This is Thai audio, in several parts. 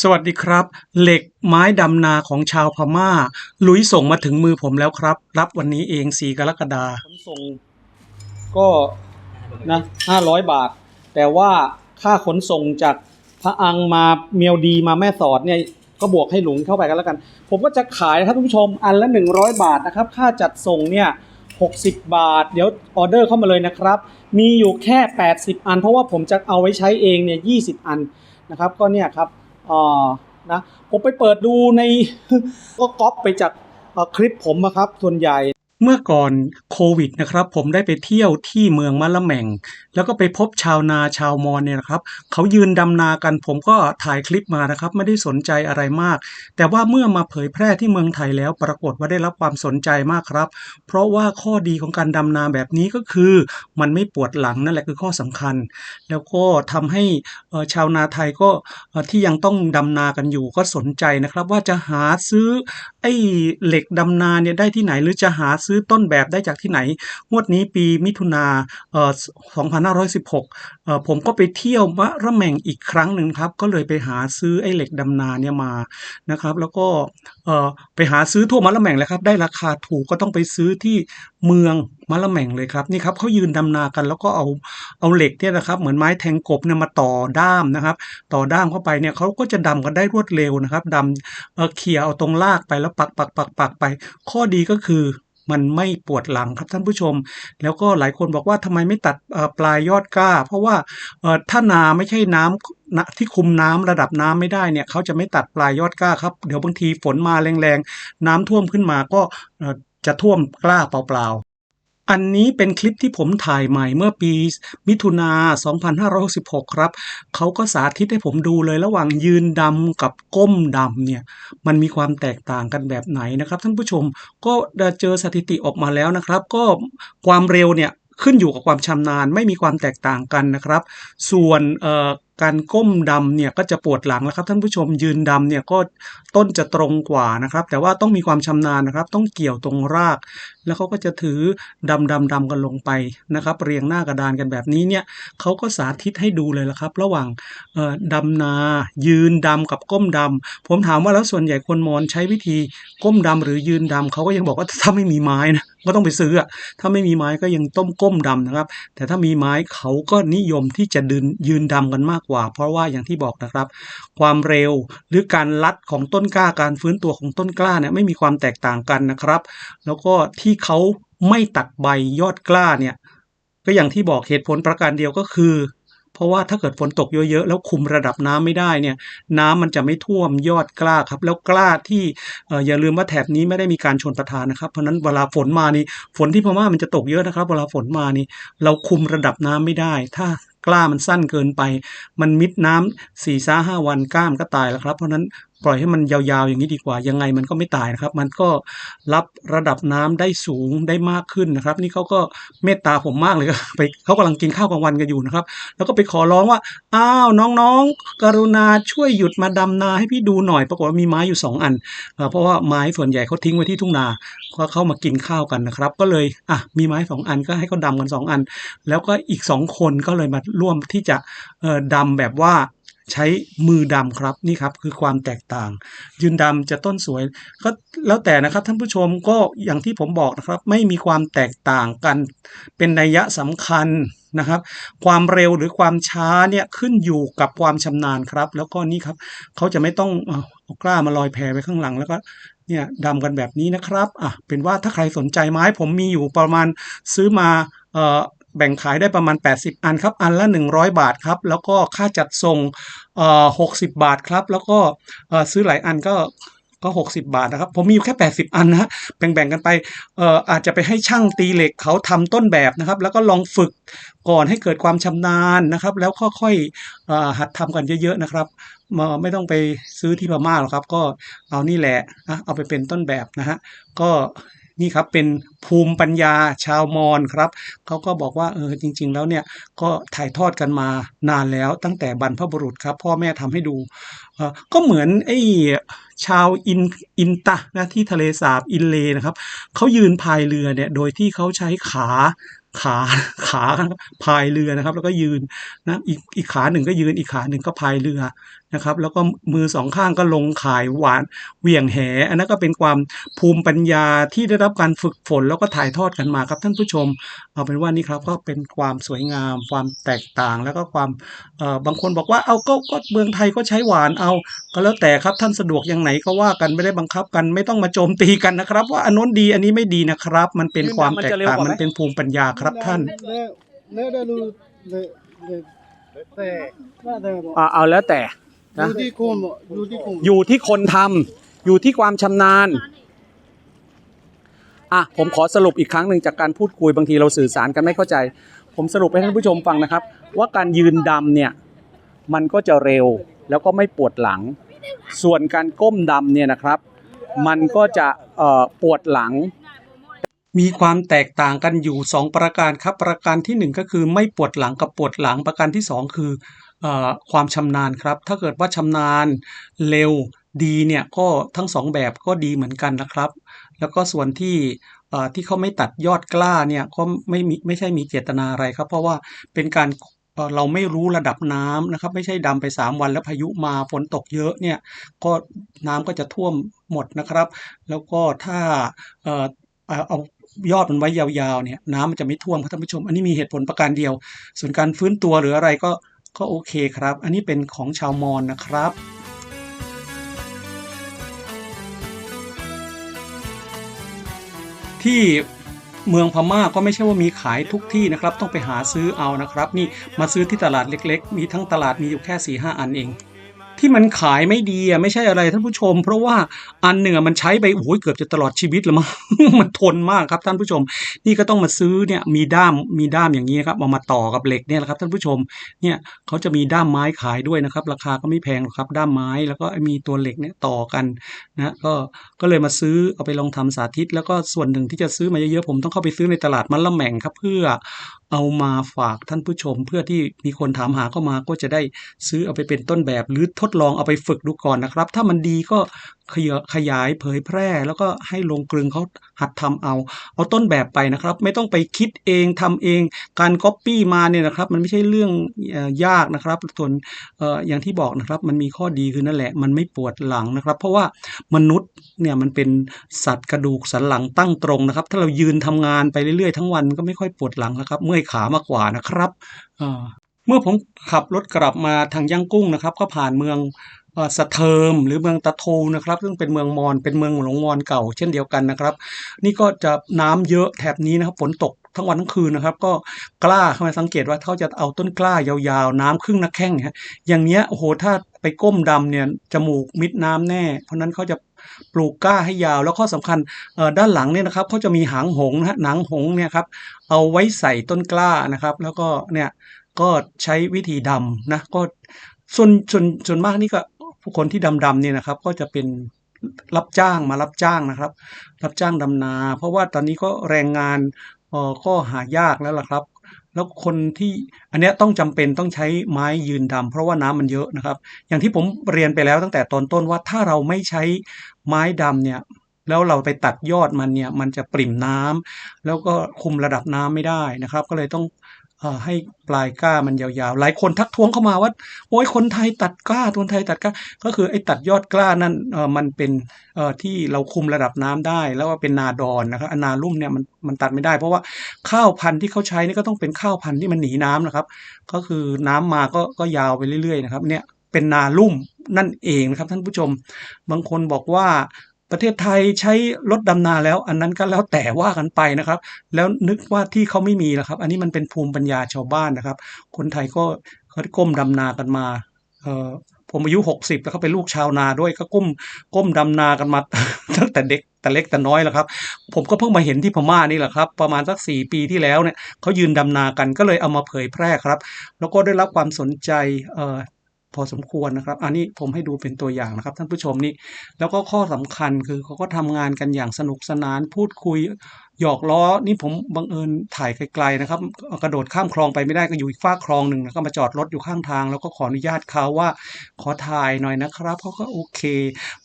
สวัสดีครับ เหล็กไม้ดำนาของชาวพม่า ลุยส่งมาถึงมือผมแล้วครับ รับวันนี้เอง4กรกฎาคมขนส่งก็นะห้าร้อยบาท แต่ว่าค่าขนส่งจากพระอังมาเมียวดีมาแม่สอดเนี่ยก็บวกให้หลุงเข้าไปกันแล้วกัน ผมก็จะขายนะครับทุกผู้ชมอันละ 100 บาทนะครับ ค่าจัดส่งเนี่ย60 บาท เดี๋ยวออเดอร์เข้ามาเลยนะครับ มีอยู่แค่ 80 อัน เพราะว่าผมจะเอาไว้ใช้เองเนี่ย20 อันนะครับ ก็เนี่ยครับ อ่านะผมไปเปิดดูในก็ก๊อปไปจากคลิปผมนะครับส่วนใหญ่ เมื่อก่อนโควิดนะครับ ผมได้ไปเที่ยวที่เมืองมะละแม่ง แล้วก็ไปพบชาวนาชาวมอญเนี่ยนะครับเขายืนดำนากันผมก็ถ่ายคลิปมานะครับ ไม่ได้สนใจอะไรมาก แต่ว่าเมื่อมาเผยแพร่ที่เมืองไทยแล้วปรากฏว่าได้รับความสนใจมากครับ เพราะว่าข้อดีของการดำนาแบบนี้ก็คือ มันไม่ปวดหลังนั่นแหละคือข้อสำคัญ แล้วก็ทำให้ชาวนาไทยก็ที่ยังต้องดำนากันอยู่ก็สนใจนะครับ ว่าจะหาซื้อไอ้เหล็กดำนาเนี่ยได้ที่ไหนหรือจะหาซื้อื้อต้นแบบได้จากที่ไหน งวดนี้ปีมิถุนาเอ่อ2516เอ่อผมก็ไปเที่ยวมะระแมงอีกครั้งหนึ่งครับ ก็เลยไปหาซื้อไอ้เหล็กดำนาเนี่ยมานะครับ แล้วก็เอ่อไปหาซื้อทั่วมะละแมงเลยครับ ได้ราคาถูกก็ต้องไปซื้อที่เมืองมะละแม่งเลยครับนี่ครับเขายืนดำนากันแล้วก็เอาเอาเหล็กเนี่ยนะครับ เหมือนไม้แทงกบเนี่ยมาต่อด้ามนะครับ ต่อด้ามเข้าไปเนี่ยเขาก็จะดำกันได้รวดเร็วนะครับดำเอ่อเขี่ยเอาตรงรากไปแล้วปักปักปักปักไป ข้อดีก็คือ มันไม่ปวดหลังครับท่านผู้ชม แล้วก็หลายคนบอกว่าทำไมไม่ตัดปลายยอดก้า เพราะว่าถ้านาไม่ใช่น้ำนะที่คุมน้ำระดับน้ำไม่ได้เนี่ยเขาจะไม่ตัดปลายยอดก้าครับ เดี๋ยวบางทีฝนมาแรงๆน้ำท่วมขึ้นมาก็จะท่วมกล้าเปล่าๆ อันนี้เป็นคลิปที่ผมถ่ายใหม่เมื่อปีมิถุนา2566 ครับ เขาก็สาธิตให้ผมดูเลยระหว่างยืนดำกับก้มดำเนี่ย มันมีความแตกต่างกันแบบไหนนะครับ ท่านผู้ชมก็เจอสถิติออกมาแล้วนะครับ ก็ความเร็วเนี่ยขึ้นอยู่กับความชำนาญไม่มีความแตกต่างกันนะครับ ส่วน การก้มดำเนี่ยก็จะปวดหลังนะครับท่านผู้ชมยืนดำเนี่ยก็ต้นจะตรงกว่านะครับ แต่ว่าต้องมีความชำนาญนะครับ ต้องเกี่ยวตรงราก แล้วเขาก็จะถือดำดำดำกันลงไปนะครับ เรียงหน้ากระดานกันแบบนี้เนี่ยเขาก็สาธิตให้ดูเลยละครับ ระหว่างดำนา ยืนดำกับก้มดำผมถามว่าแล้วส่วนใหญ่คนมอญใช้วิธีก้มดำหรือยืนดำเขาก็ยังบอกว่าถ้าไม่มีไม้นะ ก็ต้องไปซื้ออะถ้าไม่มีไม้ก็ยังต้มก้มดำนะครับ แต่ถ้ามีไม้เขาก็นิยมที่จะดืนยืนดำกันมากกว่า เพราะว่าอย่างที่บอกนะครับ ความเร็วหรือการลัดของต้นกล้าการฟื้นตัวของต้นกล้าเนี่ยไม่มีความแตกต่างกันนะครับ แล้วก็ที่เขาไม่ตัดใบยอดกล้าเนี่ยก็อย่างที่บอกเหตุผลประการเดียวก็คือ ราะว่าถ้าเกิดฝนตกเยอะๆแล้วคุมระดับน้ำไม่ได้เนี่ยน้ำมันจะไม่ท่วมยอดกล้าครับ แล้วกล้าที่อย่าลืมว่าแถบนี้ไม่ได้มีการชนประทานนะครับ เพราะฉะนั้นเวลาฝนมานี่ฝนที่พม่ามันจะตกเยอะนะครับ เวลาฝนมานี่เราคุมระดับน้ำไม่ได้ ถ้ากล้ามันสั้นเกินไป มันมิดน้ำสี่ซ้าห้าวันกล้ามก็ตายแล้วครับ เพราะนั้น ปล่อยให้มันยาวๆอย่างนี้ดีกว่า ยังไงมันก็ไม่ตายนะครับ มันก็รับระดับน้ำได้สูงได้มากขึ้นนะครับ นี่เขาก็เมตตาผมมากเลยครับไปเขากำลังกินข้าวกลางวันกันอยู่นะครับ แล้วก็ไปขอร้องว่าอ้าวน้องๆ กรุณาช่วยหยุดมาดำนาให้พี่ดูหน่อย ปรากฏว่ามีไม้อยู่สองอัน เพราะว่าไม้ส่วนใหญ่เขาทิ้งไว้ที่ทุ่งนาก็เข้ามากินข้าวกันนะครับ ก็เลยอะมีไม้สองอันก็ให้เขาดำกันสองอัน แล้วก็อีกสองคนก็เลยมาร่วมที่จะดำแบบว่า ใช้มือดำครับนี่ครับคือความแตกต่าง ยืนดำจะต้นสวยก็แล้วแต่นะครับท่านผู้ชมก็อย่างที่ผมบอกนะครับ ไม่มีความแตกต่างกัน เป็นนัยยะสำคัญนะครับ ความเร็วหรือความช้าเนี่ยขึ้นอยู่กับความชำนาญครับ แล้วก็นี่ครับเขาจะไม่ต้องเอากล้ามาลอยแพไว้ข้างหลังแล้วก็เนี่ยดำกันแบบนี้นะครับอะเป็นว่าถ้าใครสนใจไม้ผมมีอยู่ประมาณซื้อมาเอ่อ แบ่งขายได้ประมาณ 80 อันครับ อันละ 100 บาทครับ แล้วก็ค่าจัดส่งเอ่อ60บาทครับ แล้วก็เอ่อซื้อหลายอันก็ก็ 60 บาทนะครับ ผมมีอยู่แค่ 80 อันนะแบ่งๆกันไปเอ่ออาจจะไปให้ช่างตีเหล็กเขาทำต้นแบบนะครับ แล้วก็ลองฝึกก่อนให้เกิดความชำนาญนะครับ แล้วค่อยๆเอ่อหัดทำกันเยอะๆนะครับมาไม่ต้องไปซื้อที่พม่าหรอกครับ ก็เอานี่แหละเอาไปเป็นต้นแบบนะฮะก็ นี่ครับเป็นภูมิปัญญาชาวมอญครับเขาก็บอกว่าเออจริง ๆ แล้วเนี่ยก็ถ่ายทอดกันมานานแล้วตั้งแต่บรรพบุรุษครับ พ่อแม่ทำให้ดูเออก็เหมือนไอ้ชาวอินอินตะนะที่ทะเลสาบอินเลนะครับเขายืนพายเรือเนี่ยโดยที่เขาใช้ขาขาขาพายเรือนะครับ แล้วก็ยืนนะอีกอีกขาหนึ่งก็ยืนอีกขาหนึ่งก็พายเรือ นะครับ แล้วก็มือสองข้างก็ลงขายหวานเหวี่ยงแห อันนั้นก็เป็นความภูมิปัญญาที่ได้รับการฝึกฝนแล้วก็ถ่ายทอดกันมาครับท่านผู้ชม เอาเป็นว่านี่ครับก็เป็นความสวยงาม ความแตกต่างแล้วก็ความเอ่อบางคนบอกว่าเอาก็ก็เมืองไทยก็ใช้หวานเอาก็แล้วแต่ครับท่านสะดวกอย่างไหนก็ว่ากันไม่ได้บังคับกันไม่ต้องมาโจมตีกันนะครับ ว่าอันโน้นดีอันนี้ไม่ดีนะครับ มันเป็นความแตกต่างมันเป็นภูมิปัญญาครับท่านเลเลเลเลเลแต่ว่าแต่บอกอ่าเอาแล้วแต่ นะอยู่ที่คนบอกอยู่ที่คนอยู่ที่คนทำอยู่ที่ความชำนาญอะผมขอสรุปอีกครั้งหนึ่งจากการพูดคุยบางทีเราสื่อสารกันไม่เข้าใจ ผมสรุปให้ท่านผู้ชมฟังนะครับ ว่าการยืนดำเนี่ยมันก็จะเร็วแล้วก็ไม่ปวดหลัง ส่วนการก้มดำเนี่ยนะครับ มันก็จะเอ่อปวดหลัง มีความแตกต่างกันอยู่ 2 ประการครับ ประการทีหนึ่1 ก็คือไม่ปวดหลังกับปวดหลังประการที่ 2 คือเออ ความชำนาญครับ ถ้าเกิดว่าชำนาญเร็วดีเนี่ยก็ทั้งสองแบบก็ดีเหมือนกันนะครับ แล้วก็ส่วนที่ที่เขาไม่ตัดยอดกล้าเนี่ยก็ไม่มีไม่ใช่มีเจตนาอะไรครับ เพราะว่าเป็นการเราไม่รู้ระดับน้ำนะครับ ไม่ใช่ดำไป 3 วันแล้วพายุมาฝนตกเยอะเนี่ยก็น้ำก็จะท่วมหมดนะครับ แล้วก็ถ้าเอายอดมันไว้ยาวๆเนี่ยน้ำมันจะไม่ท่วมครับท่านผู้ชม อันนี้มีเหตุผลประการเดียว ส่วนการฟื้นตัวหรืออะไรก็ ก็โอเคครับ อันนี้เป็นของชาวมอญนะครับ ที่เมืองพม่าก็ไม่ใช่ว่ามีขายทุกที่นะครับ ต้องไปหาซื้อเอานะครับ นี่มาซื้อที่ตลาดเล็ก ๆ มีทั้งตลาดมีอยู่แค่4ี่ห้าอันเอง ที่มันขายไม่ดีอะไม่ใช่อะไรท่านผู้ชม เพราะว่าอันหนึ่งอมันใช้ไปโอ้ยเกือบจะตลอดชีวิตแล้วมั้งมันทนมากครับท่านผู้ชม นี่ก็ต้องมาซื้อเนี่ยมีด้ามมีด้ามอย่างนี้ครับเอามาต่อกับเหล็กเนี่ยแหละครับท่านผู้ชมเนี่ยเขาจะมีด้ามไม้ขายด้วยนะครับ ราคาก็ไม่แพงหรอกครับด้ามไม้แล้วก็มีตัวเหล็กเนี่ยต่อกันนะก็ก็เลยมาซื้อเอาไปลองทำสาธิต แล้วก็ส่วนหนึ่งที่จะซื้อมาเยอะๆผมต้องเข้าไปซื้อในตลาดมันละแหม่งครับเพื่อ เอามาฝากท่านผู้ชม เพื่อที่มีคนถามหาเข้ามาก็จะได้ซื้อเอาไปเป็นต้นแบบ หรือทดลองเอาไปฝึกดูก่อนนะครับ ถ้ามันดีก็ขยขยายเผยแพร่ แล้วก็ให้ลงกลึงเขาหัดทำเอา เอาต้นแบบไปนะครับ ไม่ต้องไปคิดเองทำเอง การก๊อปปี้มาเนี่ยนะครับ มันไม่ใช่เรื่องอยากนะครับส่วนอออย่างที่บอกนะครับ มันมีข้อดีคือนั่นแหละ มันไม่ปวดหลังนะครับ เพราะว่ามนุษย์เนี่ยมันเป็นสัตว์กระดูกสันหลังตั้งตรงนะครับ ถ้าเรายืนทำงานไปเรื่อยๆทั้งวันก็ไม่ค่อยปวดหลังนะครับ เมื่อยขามากกว่านะครับเมื่อผมขับรถกลับมาทางย่างกุ้งนะครับ ก็ผ่านเมือง สะเทิมหรือเมืองตะโทนะครับ ซึ่งเป็นเมืองมอญเป็นเมืองหลวงมอญเก่าเช่นเดียวกันนะครับ นี่ก็จะน้ำเยอะแถบนี้นะครับฝนตกทั้งวันทั้งคืนนะครับ ก็กล้าเข้ามาสังเกตว่าเขาจะเอาต้นกล้ายาวๆ น้ำครึ่งนักแข้งฮะอย่างเนี้ยโอ้โหถ้าไปก้มดำเนี่ยจมูกมิดน้ำแน่ เพราะนั้นเขาจะปลูกกล้าให้ยาว แล้วข้อสำคัญด้านหลังเนี่ยนะครับเขาจะมีหางหงนะฮะหนังหงเนี่ยครับเอาไว้ใส่ต้นกล้านะครับ แล้วก็เนี่ยก็ใช้วิธีดำนะก็ส่วนส่วนส่วนมากนี่ก็ ผู้คนที่ดำๆเนี่ยนะครับ ก็จะเป็นรับจ้างมารับจ้างนะครับ รับจ้างดำนา เพราะว่าตอนนี้ก็แรงงานออก็หายากแล้วล่ะครับ แล้วคนที่อันนี้ต้องจำเป็นต้องใช้ไม้ยืนดำเพราะว่าน้ำมันเยอะนะครับ อย่างที่ผมเรียนไปแล้วตั้งแต่ตอนต้นว่าถ้าเราไม่ใช้ไม้ดำเนี่ยแล้วเราไปตัดยอดมันเนี่ยมันจะปริ่มน้ำแล้วก็คุมระดับน้ำไม่ได้นะครับ ก็เลยต้อง ให้ปลายก้ามันยาวๆ หลายคนทักท้วงเข้ามาว่า โอ้ยคนไทยตัดกล้าคนไทยตัดกล้า ก็คือไอ้ตัดยอดกล้านั่นมันเป็นที่เราคุมระดับน้ำได้ แล้วก็เป็นนาดอนนะครับนาลุ่มเนี่ยมันมันตัดไม่ได้ เพราะว่าข้าวพันธุ์ที่เขาใช้นี่ก็ต้องเป็นข้าวพันธุ์ที่มันหนีน้ำนะครับ ก็คือน้ำมาก็ก็ยาวไปเรื่อยๆนะครับเนี่ยเป็นนาลุ่มนั่นเองนะครับท่านผู้ชม บางคนบอกว่า ประเทศไทยใช้รถดำนาแล้ว อันนั้นก็แล้วแต่ว่ากันไปนะครับ แล้วนึกว่าที่เขาไม่มีนะครับ อันนี้มันเป็นภูมิปัญญาชาวบ้านนะครับ คนไทยก็เขาก้มดำนากันมาเอ่อผมอายุหกสิบแล้วก็เป็นลูกชาวนาด้วยก็ก้มก้มดำนากันมาตั้งแต่เด็กแต่เล็กแต่น้อยแล้วครับ ผมก็เพิ่งมาเห็นที่พม่านี่แหละครับ ประมาณสักสี่ปีที่แล้วเนี่ยเขายืนดำนากันก็เลยเอามาเผยแพร่ครับ แล้วก็ได้รับความสนใจเออ พอสมควรนะครับ อันนี้ผมให้ดูเป็นตัวอย่างนะครับ ท่านผู้ชมนี่แล้วก็ข้อสำคัญคือเขาก็ทำงานกันอย่างสนุกสนานพูดคุยหยอกล้อนี่ผมบังเอิญถ่ายไกลๆนะครับ กระโดดข้ามคลองไปไม่ได้ก็อยู่อีกฝากคลองหนึ่งแล้วก็มาจอดรถอยู่ข้างทาง แล้วก็ขออนุญาตเขาว่า ขอถ่ายหน่อยนะครับเขาก็โอเค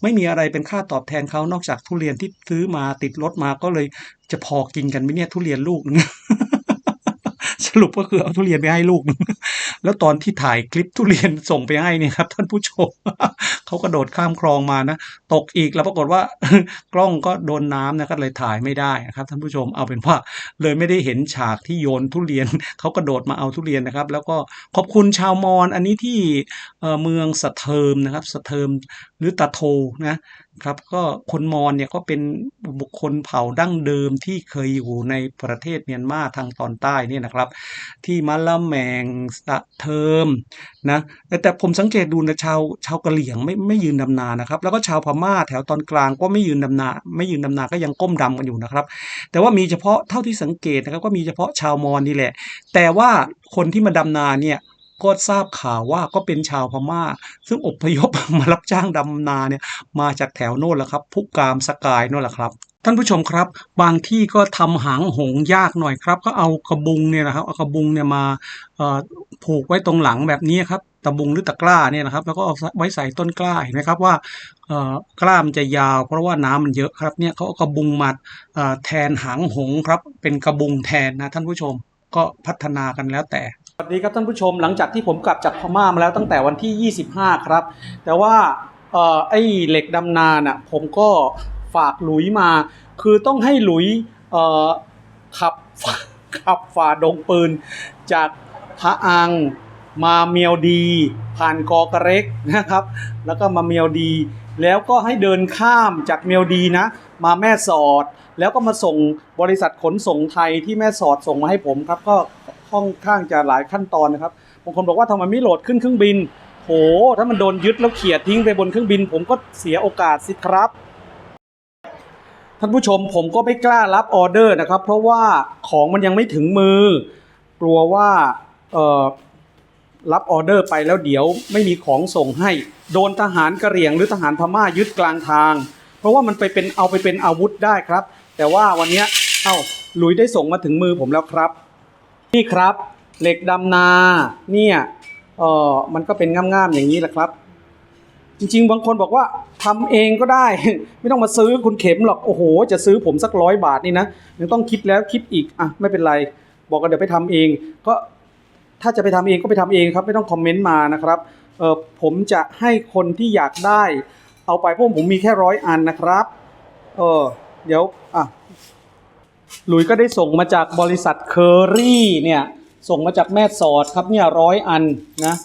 ไม่มีอะไรเป็นค่าตอบแทนเขานอกจากทุเรียนที่ซื้อมาติดรถมาก็เลยจะพอกินกันไหมเนี่ยทุเรียนลูกหนึงสรุปก็คือเอาทุเรียนไปให้ลูกนึง แล้วตอนที่ถ่ายคลิปทุเรียนส่งไปให้เนี่ยครับท่านผู้ชมเขากระโดดข้ามคลองมานะตกอีกแล้วปรากฏว่ากล้องก็โดนน้ำนะก็เลยถ่ายไม่ได้นะครับท่านผู้ชมเอาเป็นว่าเลยไม่ได้เห็นฉากที่โยนทุเรียนเขากระโดดมาเอาทุเรียนนะครับ แล้วก็ขอบคุณชาวมอญอันนี้ที่เอ่อเมืองสะเทิมนะครับสะเทิมหรือตะโทนะ ครับก็คนมอญเนี่ยก็เป็นบุคคลเผ่าดั้งเดิมที่เคยอยู่ในประเทศเมียนมาทางตอนใต้เนี่ยนะครับ ที่มะละแมงสะเทิมนะแต่ผมสังเกตดูนะชาวชาวกะเหลี่ยงไม่ไม่ยืนดำนานะครับ แล้วก็ชาวพม่าแถวตอนกลางก็ไม่ยืนดำนา ไม่ยืนดำนาก็ยังก้มดำกันอยู่นะครับ แต่ว่ามีเฉพาะเท่าที่สังเกตนะครับก็มีเฉพาะชาวมอญนี่แหละ แต่ว่าคนที่มาดำนาเนี่ย ก็ทราบข่าวว่าก็เป็นชาวพม่า ซึ่งอพยพมารับจ้างดำนาเนี่ยมาจากแถวโน่นแหละครับพุกามสกายโน่นแหละครับท่านผู้ชมครับ บางที่ก็ทำหางหงยากหน่อยครับ ก็เอากระบุงเนี่ยนะครับเอากระบุงเนี่ยมาผูกไว้ตรงหลังแบบนี้ครับตะบุงหรือตะกร้าเนี่ยนะครับ แล้วก็เอาไว้ใส่ต้นกล้าเห็นไหมครับว่ากล้ามจะยาว เพราะว่าน้ำมันเยอะครับเนี่ยเขาเอากระบุงมาแทนหางหงครับ เป็นกระบุงแทนนะท่านผู้ชม ก็พัฒนากันแล้วแต่สวัสดีครับท่านผู้ชมหลังจากที่ผมกลับจากพม่ามาแล้วตั้งแต่วันที่ 25 ครับ แต่ว่าเอ่อไอ้เหล็กดำนาน่ะผมก็ฝากหลุยมา คือต้องให้หลุยเอ่อขับขับฝ่าดงปืน จากพระอังมาเมียวดี ผ่านกอกระเร็กนะครับ แล้วก็มาเมียวดี แล้วก็ให้เดินข้ามจากเมียวดีนะ มาแม่สอด แล้วก็มาส่งบริษัทขนส่งไทยที่แม่สอดส่งมาให้ผมครับ ก็ค่อนข้างจะหลายขั้นตอนนะครับบางคนบอกว่าทำไมไม่โหลดขึ้นเครื่องบินโหถ้ามันโดนยึดแล้วเขี่ยทิ้งไปบนเครื่องบิน ผมก็เสียโอกาสสิครับท่านผู้ชมผมก็ไม่กล้ารับออเดอร์นะครับ เพราะว่าของมันยังไม่ถึงมือ กลัวว่าเออ รับออเดอร์ไปแล้วเดี๋ยวไม่มีของส่งให้ โดนทหารกระเหรี่ยงหรือทหารพม่ายึดกลางทาง เพราะว่ามันไปเป็นเอาไปเป็นอาวุธได้ครับ แต่ว่าวันนี้เอ้าหลุยได้ส่งมาถึงมือผมแล้วครับ นี่ครับ เหล็กดำนาเนี่ยเออมันก็เป็นง่ามๆอย่างนี้แหละครับ จริง ๆ บางคนบอกว่าทำเองก็ได้ ไม่ต้องมาซื้อคุณเข็มหรอกโอ้โห จะซื้อผมสักร้อยบาทนี่นะยังต้องคิดแล้วคิดอีกอะไม่เป็นไร บอกกันเดี๋ยวไปทำเอง ก็ ถ้าจะไปทำเองก็ไปทำเองครับ ไม่ต้องคอมเมนต์มานะครับเออผมจะให้คนที่อยากได้ เอาไปเพราะผมมีแค่ร้อยอันนะครับ เออเดี๋ยวอะหลุยก็ได้ส่งมาจากบริษัทเคอรี่เนี่ย ส่งมาจากแม่สอดครับเนี่ยร้อยอันนะ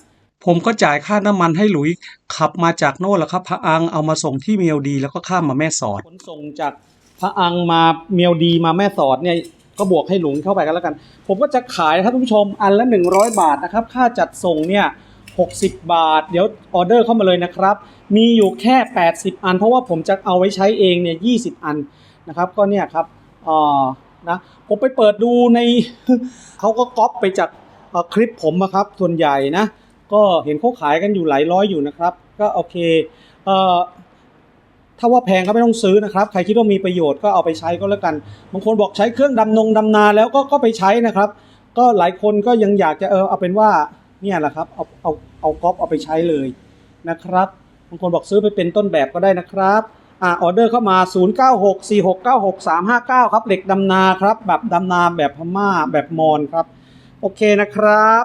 ผมก็จ่ายค่าน้ำมันให้หลุยขับมาจากโน่นแหละครับพระอังเอามาส่งที่เมียวดี แล้วก็ข้ามมาแม่สอดขนส่งจากพระอังมาเมียวดีมาแม่สอดเนี่ย ก็บวกให้หลุงเข้าไปกันแล้วกัน ผมก็จะขายครับท่านผู้ชมอันละ 100 บาทนะครับ ค่าจัดส่งเนี่ย60 บาท เดี๋ยวออเดอร์เข้ามาเลยนะครับ มีอยู่แค่ 80 อัน เพราะว่าผมจะเอาไว้ใช้เองเนี่ย 20 อันนะครับ ก็เนี่ยครับอ่านะผมไปเปิดดูในเขาก็ก๊อปไปจากคลิปผมอะครับ ส่วนใหญ่นะ ก็เห็นเขาขายกันอยู่หลายร้อยอยู่นะครับ ก็โอเคเอ่อ ถ้าว่าแพงก็ไม่ต้องซื้อนะครับ ใครคิดว่ามีประโยชน์ก็เอาไปใช้ก็แล้วกัน บางคนบอกใช้เครื่องดำนงดำนาแล้วก็ก็ไปใช้นะครับ ก็หลายคนก็ยังอยากจะเออเอาเป็นว่าเนี่ยแหละครับเอาเอาเอาก๊อปเอาไปใช้เลยนะครับ บางคนบอกซื้อไปเป็นต้นแบบก็ได้นะครับอ่าออเดอร์เข้ามา 0964696359 ครับเหล็กดำนาครับแบบดำนาแบบพม่าแบบมอญครับ โอเคนะครับ